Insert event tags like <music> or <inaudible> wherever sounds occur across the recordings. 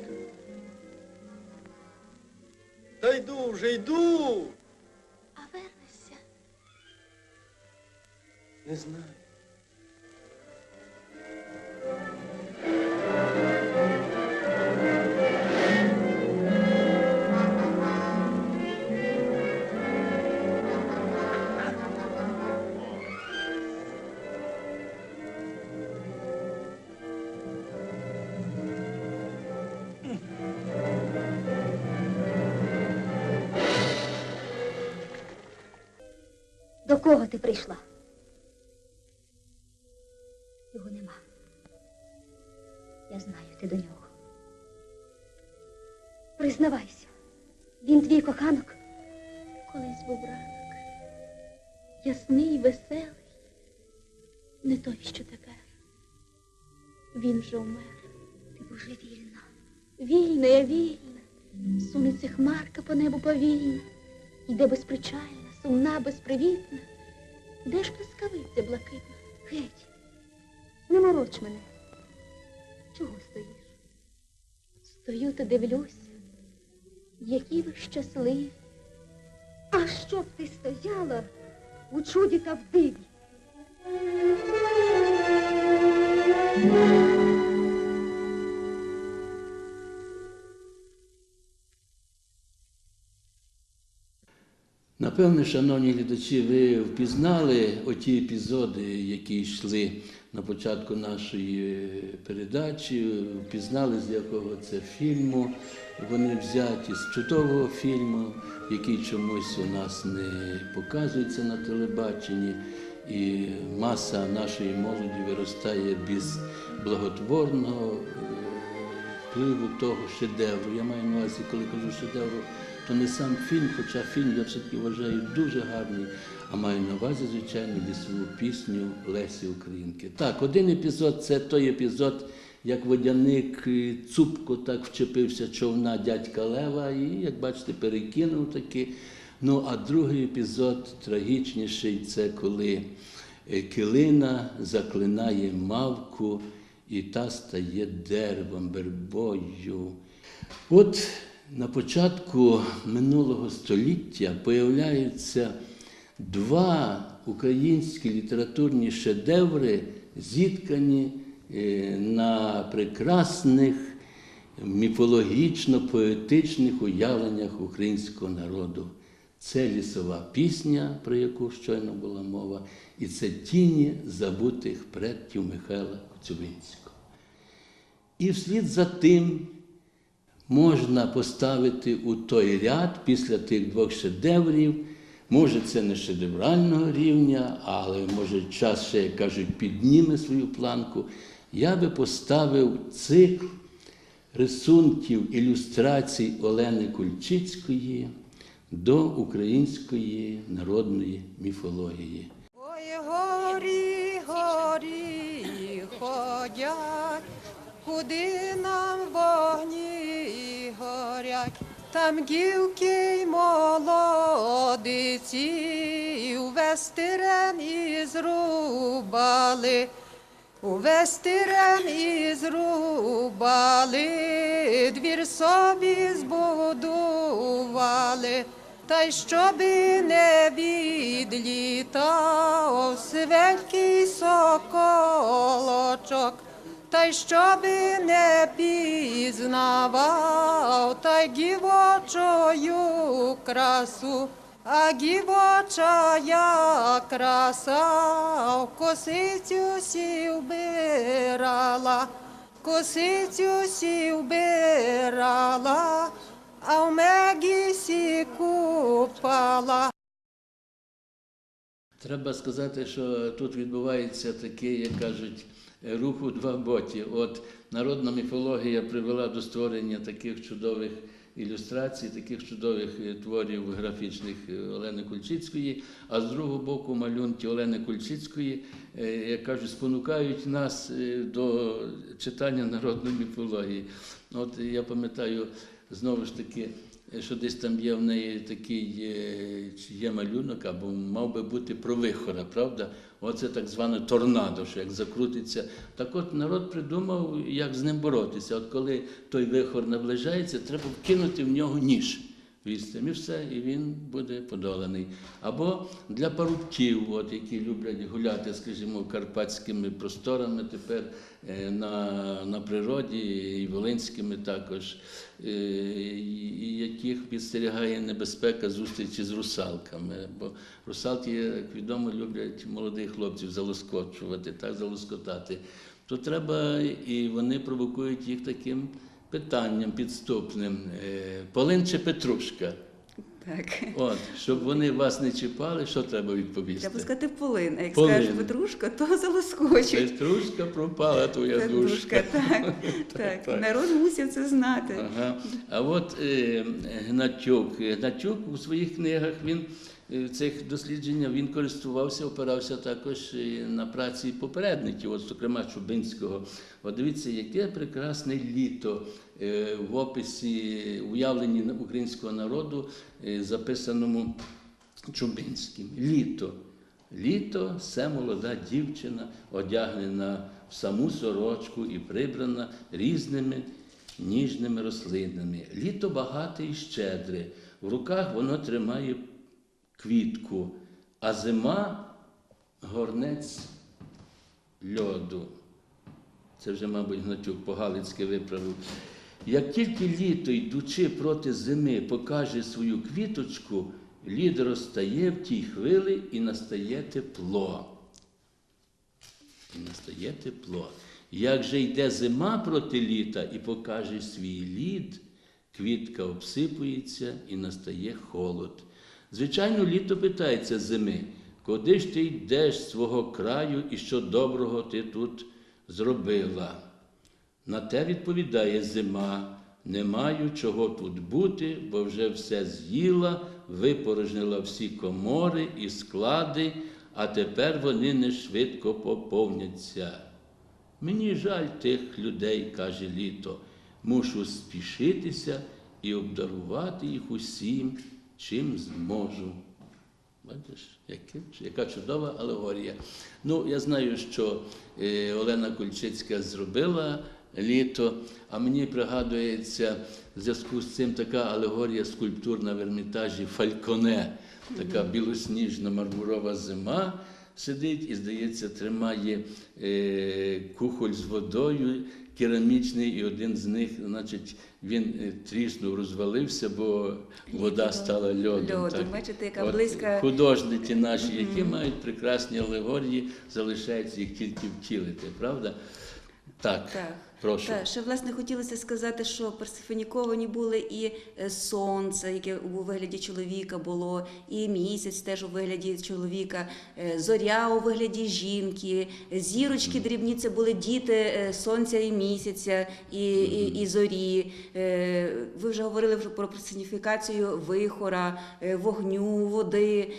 нетерплячка. Та йду вже йду. Кого ти прийшла? Його нема. Я знаю, ти до нього. Признавайся, він твій коханок. Колись був ранок, ясний, веселий, не той, що тепер. Він же умер. Ти божевільна. Вільна, я вільна, сунеться хмарка по небу повільно, йде безпричальна, сумна, безпривітна. Де ж блискавиця блакитна? Геть, не мороч мене. Чого стоїш? Стою та дивлюся, які ви щасливі. А щоб ти стояла у чуді та в диві? Напевне, шановні глядачі, ви впізнали оті епізоди, які йшли на початку нашої передачі, впізнали, з якого це фільму. Вони взяті з чудового фільму, який чомусь у нас не показується на телебаченні. І маса нашої молоді виростає без благотворного е, впливу того шедевру. Я маю на увазі, коли кажу шедевру, то не сам фільм, хоча фільм я все-таки вважаю дуже гарний, а маю на увазі, звичайно, лісову пісню Лесі Українки. Так, один епізод це той епізод, як водяник е, цупко так вчепився човна дядька Лева і, як бачите, перекинув таки. Ну, а другий епізод трагічніший це коли е, килина заклинає мавку, і та стає деревом, вербою. От на початку минулого століття появляються два українські літературні шедеври, зіткані е, на прекрасних міфологічно-поетичних уявленнях українського народу. Це лісова пісня, про яку щойно була мова, і це тіні забутих предків Михайла Коцюбинського. І вслід за тим можна поставити у той ряд після тих двох шедеврів. Може, це не шедеврального рівня, але може час ще, як кажуть, підніме свою планку. Я би поставив цикл рисунків ілюстрацій Олени Кульчицької до української народної міфології. Ой, горі, горі ходять, куди нам вогні горять, там гілки й молодиці, увесь терен і зрубали. Увесь терен і зрубали, двір собі збудували, та й щоби не відлітав свенький соколочок, та й щоби не пізнавав, та й дівочою красу. А дівочая краса в косицю сі вбирала, косицю сі вбирала, а в мегі сі купала. Треба сказати, що тут відбувається такий, як кажуть, рух у два боки. От народна міфологія привела до створення таких чудових ілюстрацій, таких чудових е, творів графічних е, Олени Кульчицької, а з другого боку малюнки Олени Кульчицької, е, як кажуть, спонукають нас до читання народної міфології. От я пам'ятаю знову ж таки. що десь там є в неї такий є малюнок, або мав би бути про вихора, правда? Оце так зване торнадо, що як закрутиться. Так от народ придумав, як з ним боротися. От коли той вихор наближається, треба вкинути в нього ніж. Відстань, і все, і він буде подоланий. Або для парубків, от, які люблять гуляти, скажімо, карпатськими просторами тепер е, на, на природі, і волинськими також, е, і яких підстерігає небезпека зустрічі з русалками. Бо русалки, як відомо, люблять молодих хлопців залоскочувати, так, залоскотати. То треба, і вони провокують їх таким питанням підступним. е, Полин чи Петрушка? Так. От, щоб вони вас не чіпали, що треба відповісти? Треба сказати полин, а як Полин. скажеш Петрушка, то <laughs> залоскочить. Петрушка пропала твоя Петрушка, душка. <laughs> так, так. Так. Народ мусив це знати. Ага. А от е, Гнатюк. Гнатюк у своїх книгах він в цих дослідженнях він користувався, опирався також і на праці попередників, от, зокрема Чубинського. От дивіться, яке прекрасне літо е, в описі уявленні українського народу, е, записаному Чубинським. Літо. Літо це молода дівчина, одягнена в саму сорочку і прибрана різними ніжними рослинами. Літо багате і щедре. В руках воно тримає квітку, а зима горнець льоду. Це вже, мабуть, Гнатюк по-галицьки виправив. Як тільки літо, йдучи проти зими, покаже свою квіточку, лід розтає в тій хвилі і настає тепло. І настає тепло. Як же йде зима проти літа і покаже свій лід, квітка обсипується і настає холод. Звичайно, літо питається зими, куди ж ти йдеш з свого краю і що доброго ти тут зробила? На те відповідає зима. Не маю чого тут бути, бо вже все з'їла, випорожнила всі комори і склади, а тепер вони не швидко поповняться. Мені жаль тих людей, каже літо, мушу спішитися і обдарувати їх усім, чим зможу. Бачиш, яка чудова алегорія. Ну, я знаю, що е, Олена Кульчицька зробила літо, а мені пригадується в зв'язку з цим така алегорія скульптурна в Ермітажі Фальконе, така білосніжна мармурова зима. Сидить і, здається, тримає е, кухоль з водою керамічний, і один з них, значить, він е, тріснув, розвалився, бо вода стала льодом. Льодом. Бачите, яка От близька- Художники наші, які мають прекрасні алегорії, залишається їх тільки втілити, правда? Так, Так. Прошу. Так, ще власне хотілося сказати, що персифоніковані були і е, сонце, яке у вигляді чоловіка було, і місяць теж у вигляді чоловіка, е, зоря у вигляді жінки, зірочки дрібні це були діти е, сонця і місяця, і, і, і зорі. Ви вже говорили про персоніфікацію вихора, вогню, води.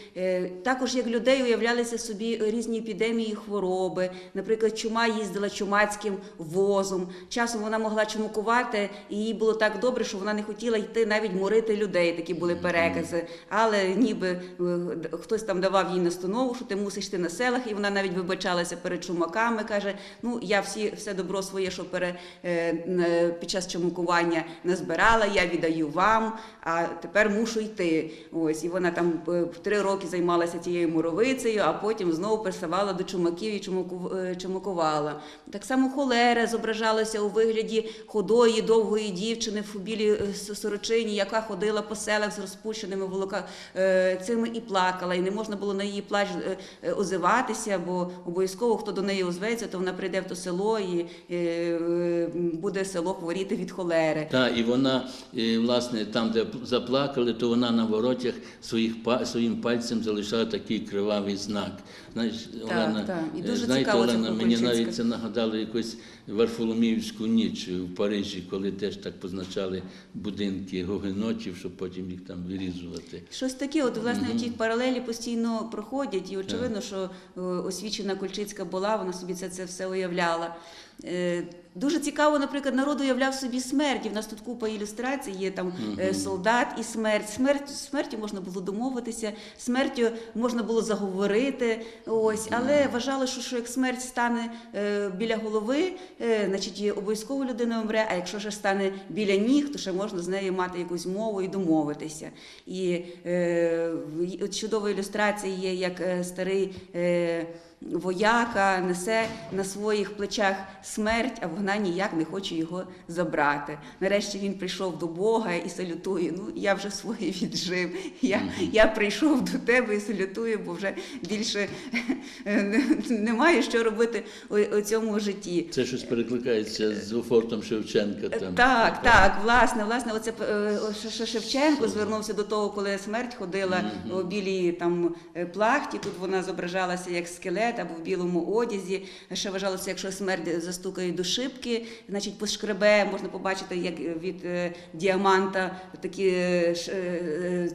Також як людей уявлялися собі різні епідемії, хвороби. Наприклад, чума їздила чумацьким возом. Часом вона могла чумакувати, і їй було так добре, що вона не хотіла йти навіть морити людей. Такі були перекази. Але ніби е, хтось там давав їй настанову, що ти мусиш йти на селах, і вона навіть вибачалася перед чумаками. каже: ну я всі все добро своє, що пере, е, під час чумакування назбирала, я віддаю вам, а тепер мушу йти. Ось і вона там е, три роки займалася тією муровицею, а потім знову переставала до чумаків і чумаку- е, чумакувала. Так само холера зображалася у вигляді худої, довгої дівчини в білій е, сорочині, яка ходила по селах з розпущеними волока е, цими і плакала. І не можна було на її плач е, озиватися, бо обов'язково хто до неї озветься, то вона прийде в то село і буде село хворіти від холери. Та, і вона, власне, там, де заплакали, то вона на воротях своїх, своїм пальцем залишала такий кривавий знак. Знаєш, Олена, так. І дуже знаєте, цікаво Олена, мені навіть це нагадало якусь Варфоломіївську ніч в Парижі, коли теж так позначали будинки гогенотів, щоб потім їх там вирізувати. Щось таке, от власне ті паралелі постійно проходять, і очевидно, що е, освічена Кульчицька була, вона собі це, це все уявляла. Е, Дуже цікаво, наприклад, народ уявляв собі смерть. І в нас тут купа ілюстрацій, є там е, солдат і смерть. Смерть смертю можна було домовитися, смертю можна було заговорити. Ось, але вважали, що, що як смерть стане е, біля голови, е, значить обов'язково людина умре. А якщо ж стане біля ніг, то ще можна з нею мати якусь мову і домовитися. І е, чудова ілюстрація є, як е, старий. Е, Вояка несе на своїх плечах смерть, а вона ніяк не хоче його забрати. Нарешті він прийшов до Бога і салютує. Ну, я вже своє віджив. Я, я прийшов до тебе і салютую, бо вже більше немає що робити у, у цьому житті. Це щось перекликається з офортом Шевченка. Там. Так, так, власне, власне, оце е, Шевченко звернувся до того, коли смерть ходила у білій там е, плахті. Тут вона зображалася як скелет або в білому одязі. Ще вважалося, якщо смерть застукає до шибки, значить пошкребе, можна побачити, як від е, діаманта такі е, е,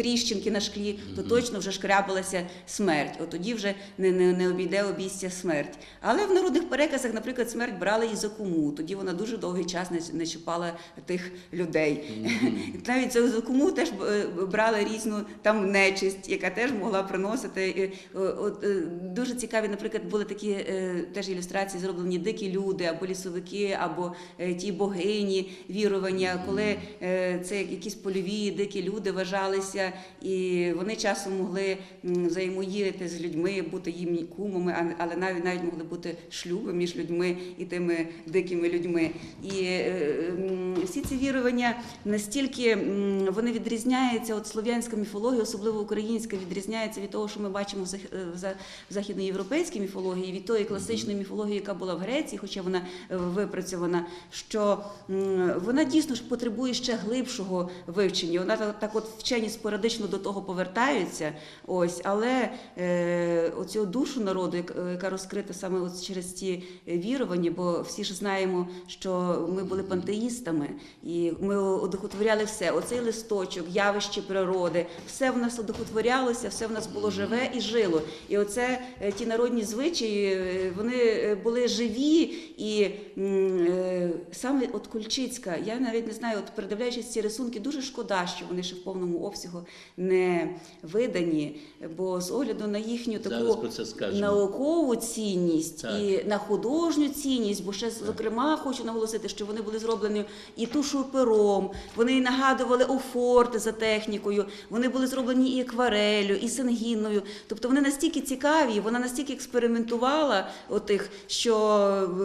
тріщинки на шклі, то точно вже шкрябалася смерть. От тоді вже не, не, не обійде обійстя смерть. Але в народних переказах, наприклад, смерть брали і за куму. Тоді вона дуже довгий час не, не чіпала тих людей. <laughs> Навіть за за куму теж е, брали різну там нечисть, яка теж могла приносити. От, е, дуже цікаві, наприклад, були такі е, теж ілюстрації, зроблені дикі люди, або лісовики, або ті богині вірування, коли це якісь польові дикі люди вважалися, і вони часом могли взаємодіяти з людьми, бути їм кумами, але навіть навіть могли бути шлюби між людьми і тими дикими людьми. І е, всі ці вірування настільки вони відрізняються от слов'янська міфологія, особливо українська, відрізняється від того, що ми бачимо в е, західноєвропейській міфології, від тої класичної міфології, яка була в Греції, хоча вона е, випрацьована, що вона дійсно ж потребує ще глибшого вивчення. Вона так, от вчені спорадично до того повертаються. Ось, але е, оцю душу народу, е, яка розкрита саме от через ці вірування, бо всі ж знаємо, що ми були пантеїстами, і ми одухотворяли все. Оцей листочок, явище природи, все в нас одухотворялося, все в нас було живе і жило. І оце е, ті народні звичаї, е, вони були живі, і саме от Кульчицька, я навіть не знаю, от передивляючись ці рисунки, дуже шкода, що вони ще в повному обсягу не видані, бо з огляду на їхню таку наукову цінність Так. і на художню цінність, бо ще зокрема хочу наголосити, що вони були зроблені і тушою пером, вони нагадували офорти за технікою, вони були зроблені і акварелью, і сангіною. Тобто вони настільки цікаві, вона настільки експериментувала отих, що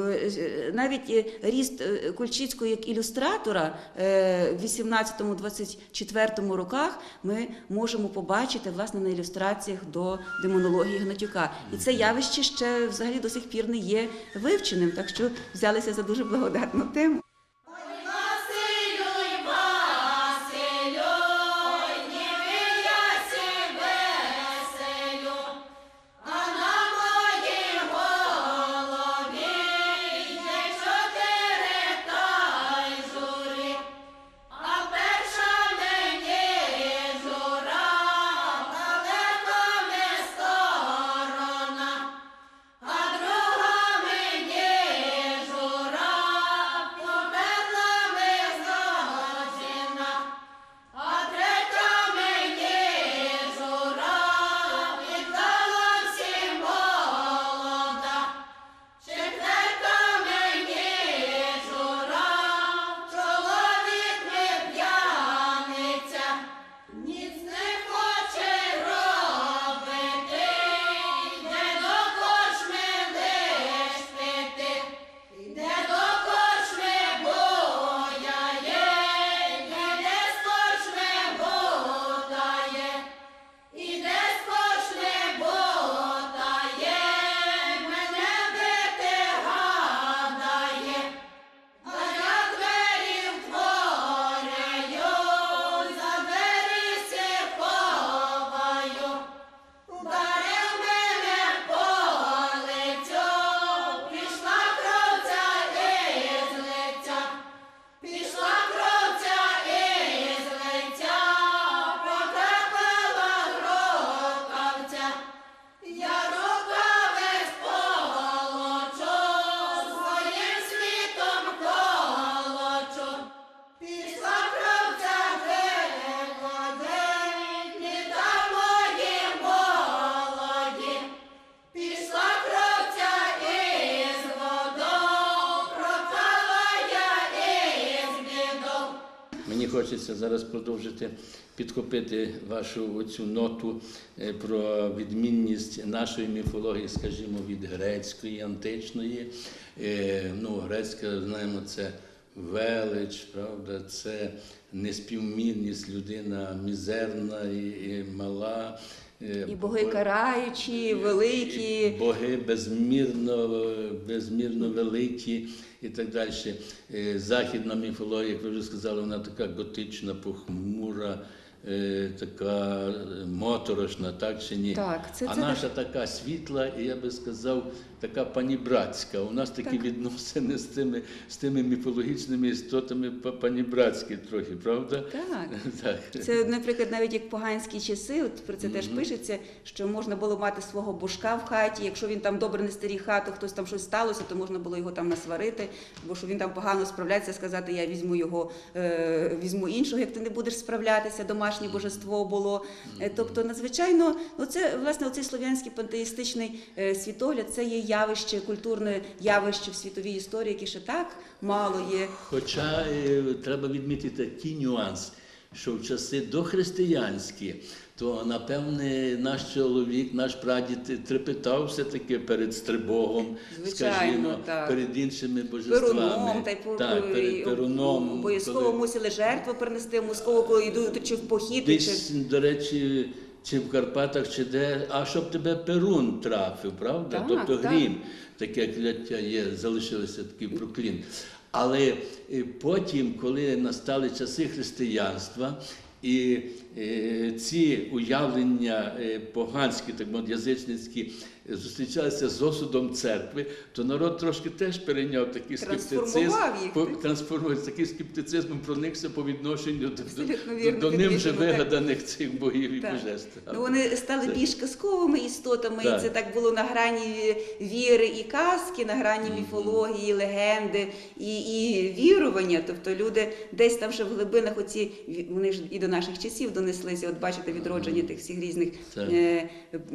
е, навіть е, ріст е, Кульчицького як ілюстратора в 18-24 роках ми можемо побачити власне на ілюстраціях до демонології Гнатюка. І це явище ще взагалі до сих пір не є вивченим, так що взялися за дуже благодатну тему. Хочеться зараз продовжити підхопити вашу оцю ноту е, про відмінність нашої міфології, скажімо, від грецької, античної. Е, Ну, грецька, знаємо, це велич, правда, це неспівмірність, людина мізерна і, і мала. Е, І боги караючі, великі. і Боги безмірно, безмірно великі і так далі. Е, Західна міфологія, як ви вже сказали, вона така готична, похмура, така е, моторошна, так чи ні? Так, це- а це наша така світла, і я би сказав, така панібратська. У нас такі відносини з тими, з тими міфологічними істотами па- панібратські трохи, правда? Так. <laughs> так. Це, наприклад, навіть як поганські часи, от про це теж пишеться, що можна було мати свого божка в хаті. Якщо він там добре не старі хату, хтось там щось сталося, то можна було його там насварити, бо що він там погано справляється, сказати, я візьму його, е, візьму іншого, як ти не будеш справлятися, домашнє божество було. Е, Тобто, надзвичайно, ну це власне оцей слов'янський пантеїстичний е, світогляд, це є явище, культурне явище в світовій історії, яке ще так мало є. Хоча е, треба відмітити такий нюанс, що в часи дохристиянські, то напевне наш чоловік, наш прадід трепетав все-таки перед стрибогом, Звичайно, скажімо, так. перед іншими божествами. Перуном, та й так, перед Перуном. обов'язково коли мусили жертву принести, обов'язково, коли йдуть чи в похід, чи до речі, чи в Карпатах, чи де, а щоб тебе Перун трафив, правда? Так, тобто так. грім, таке кляття є, залишилося такий проклін. Але е, потім, коли настали часи християнства, і е, ці уявлення е, поганські, так мовити, язичницькі, зустрічалися з осудом церкви, то народ трошки теж перейняв такий скептицизм, Трансформував їх, по- так? трансформував з таким скептицизмом проникся по відношенню до, Абсолютно до, вірно, до ним же підмітили, так. вигаданих цих богів і божеств. Ну, вони стали Це- більш казковими істотами, Так. і це так було на грані віри і казки, на грані міфології, легенди і, і вірування. Тобто люди десь там ще в глибинах оці вони ж і до наших часів донеслися. От бачите, відродження тих всіх різних е,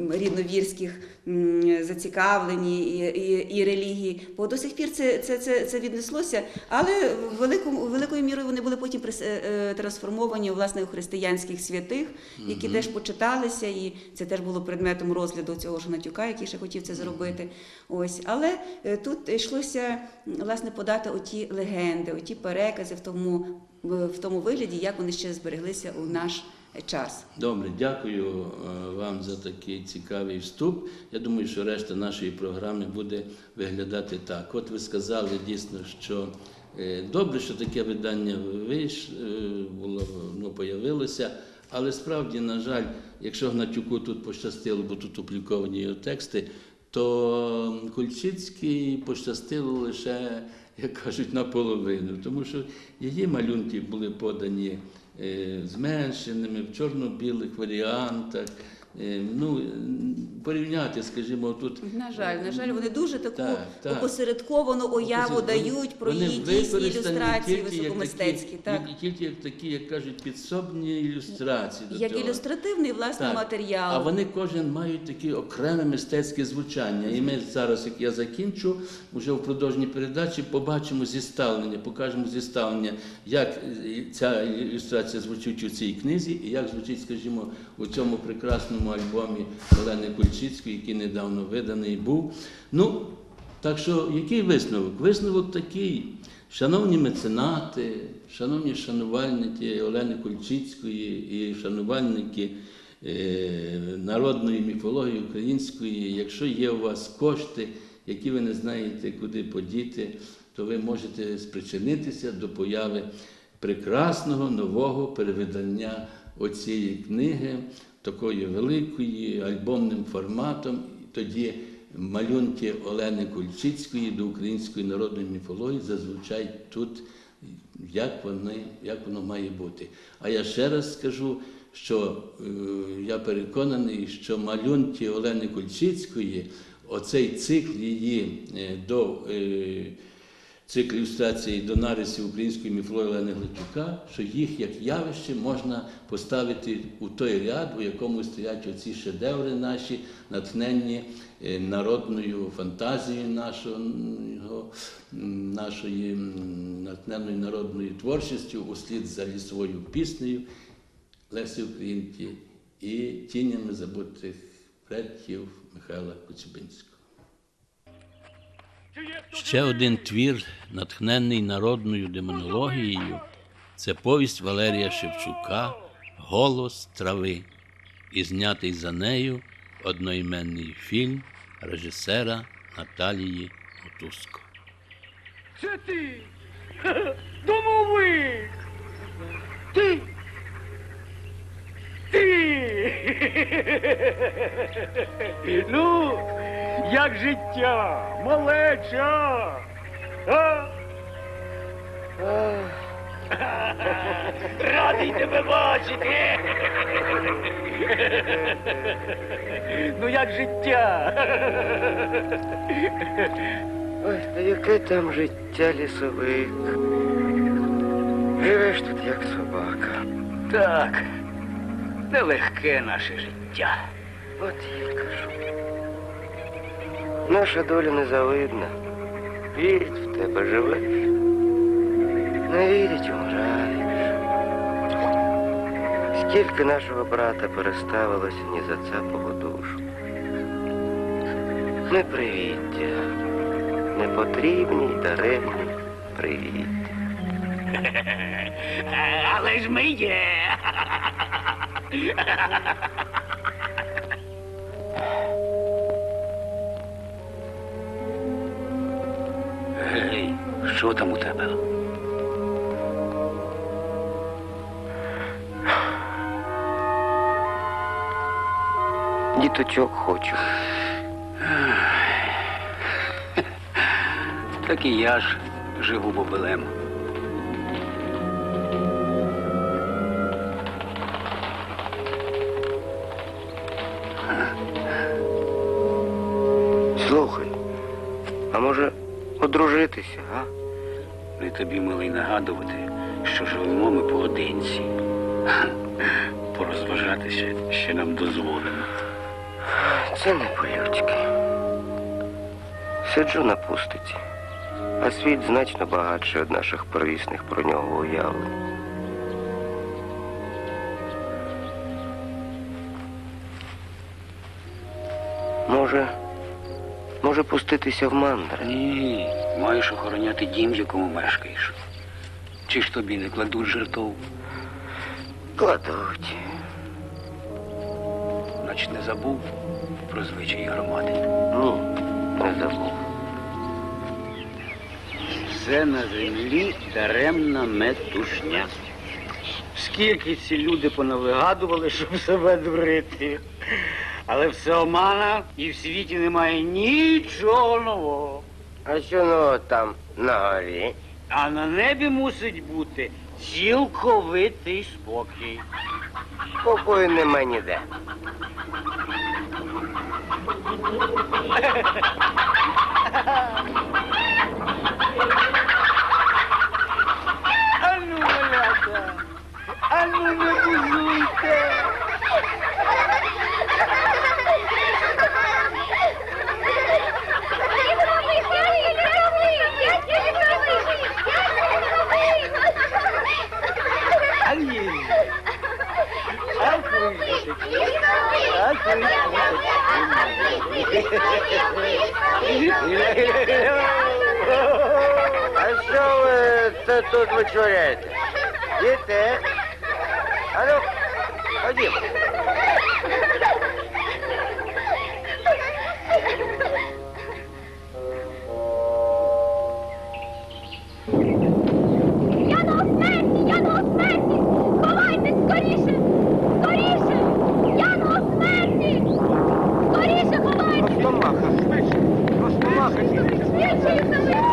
рідновірських м, зацікавлень і, і, і релігій. Бо до сих пір це, це, це, це віднеслося, але великому, великою мірою вони були потім е, е, трансформовані власне у християнських святих, які теж почиталися, і це теж було предметом розгляду цього ж Гнатюка, який ще хотів це зробити. Ось, але е, тут йшлося власне подати оті легенди, оті перекази в тому, в тому вигляді, як вони ще збереглися у наш час. Добре, дякую е, вам за такий цікавий вступ. Я думаю, що решта нашої програми буде виглядати так. От ви сказали дійсно, що е, добре, що таке видання вийш, е, ну, появилося. Але справді, на жаль, якщо Гнатюку тут пощастило, бо тут опубліковані його тексти, то Кульчицький пощастило лише, як кажуть, наполовину, тому що її малюнки були подані зменшеними в чорно-білих варіантах. Е, Ну, порівняти, скажімо, тут На жаль, на жаль, вони дуже таку Так, так. опосередковану уяву Вони- дають про її дійсні ілюстрації високомистецькі. Так. як- Тільки як такі, як кажуть, підсобні ілюстрації. до Як ілюстративний власне Так. матеріал. А вони кожен мають таке окреме мистецьке звучання. І ми зараз, як я закінчу, вже в продовжній передачі побачимо зіставлення, покажемо зіставлення, як е, ця ілюстрація звучить у цій книзі, і як звучить, скажімо, у цьому прекрасному альбомі Олени Кульчицької, який недавно виданий був. Ну, так що, який висновок? Висновок такий. Шановні меценати, шановні шанувальники Олени Кульчицької і шанувальники е, народної міфології української, якщо є у вас кошти, які ви не знаєте, куди подіти, то ви можете спричинитися до появи прекрасного нового перевидання оцієї книги, такої великої, альбомним форматом. Тоді малюнки Олени Кульчицької до української народної міфології зазвучать тут, як, вони, як воно має бути. А я ще раз скажу, що е, я переконаний, що малюнки Олени Кульчицької, оцей цикл її е, до. Е, цикл ілюстрації до нарисів української міфології Олени Гличука, що їх як явище можна поставити у той ряд, у якому стоять оці шедеври наші, натхненні е, народною фантазією нашого, нашої натхненною народною творчістю, услід за лісовою піснею Лесі Українки і тінями забутих предків Михайла Коцюбинського. Ще один твір, натхнений народною демонологією, це повість Валерія Шевчука Голос трави і знятий за нею одноіменний фільм режисера Наталії Мотузко. Це ти! Домовик! Ти! Ти! Як життя, малеча! А? Радий тебе бачити! Ну як життя? Ой, та яке там життя лісовик. Живеш тут як собака. Так, нелегке наше життя. От я й кажу. Наша доля незавидна. Вірять в тебе живеш. Не вірять, умираєш. Скільки нашого брата переставилося ні за цапову душу. Непривіття. Непотрібні й даремні привіття. Але ж ми є. Що там у тебе? Діточок хочу. <laughs> Так і я ж живу бобелем. Слухай, а може одружитися, а? Не тобі, милий, нагадувати, що живемо ми поодинці. <laughs> Порозважатися ще нам дозволено. Це не по-людськи. Сиджу на пустиці, а світ значно багатший від наших первісних про нього уявлень. Може, може пуститися в мандри? Ні, маєш охороняти дім, в якому мешкаєш. Чи ж тобі не кладуть жертов? Кладуть. Значить, не забув про звичаї громади. Ні, не забув. Все на землі даремна метушня. Скільки ці люди понавигадували, щоб себе дурити. Але все омана і в світі немає нічого нового. А що ну там на горі? А на небі мусить бути цілковитий спокій. Спокою нема ніде. Ану, малята! Ану, не бузуйте! А ні. А ви ж таки. А ви ж таки. А що ви це тут вичворяєте? Діти? А ну, ходімо. Thank you. É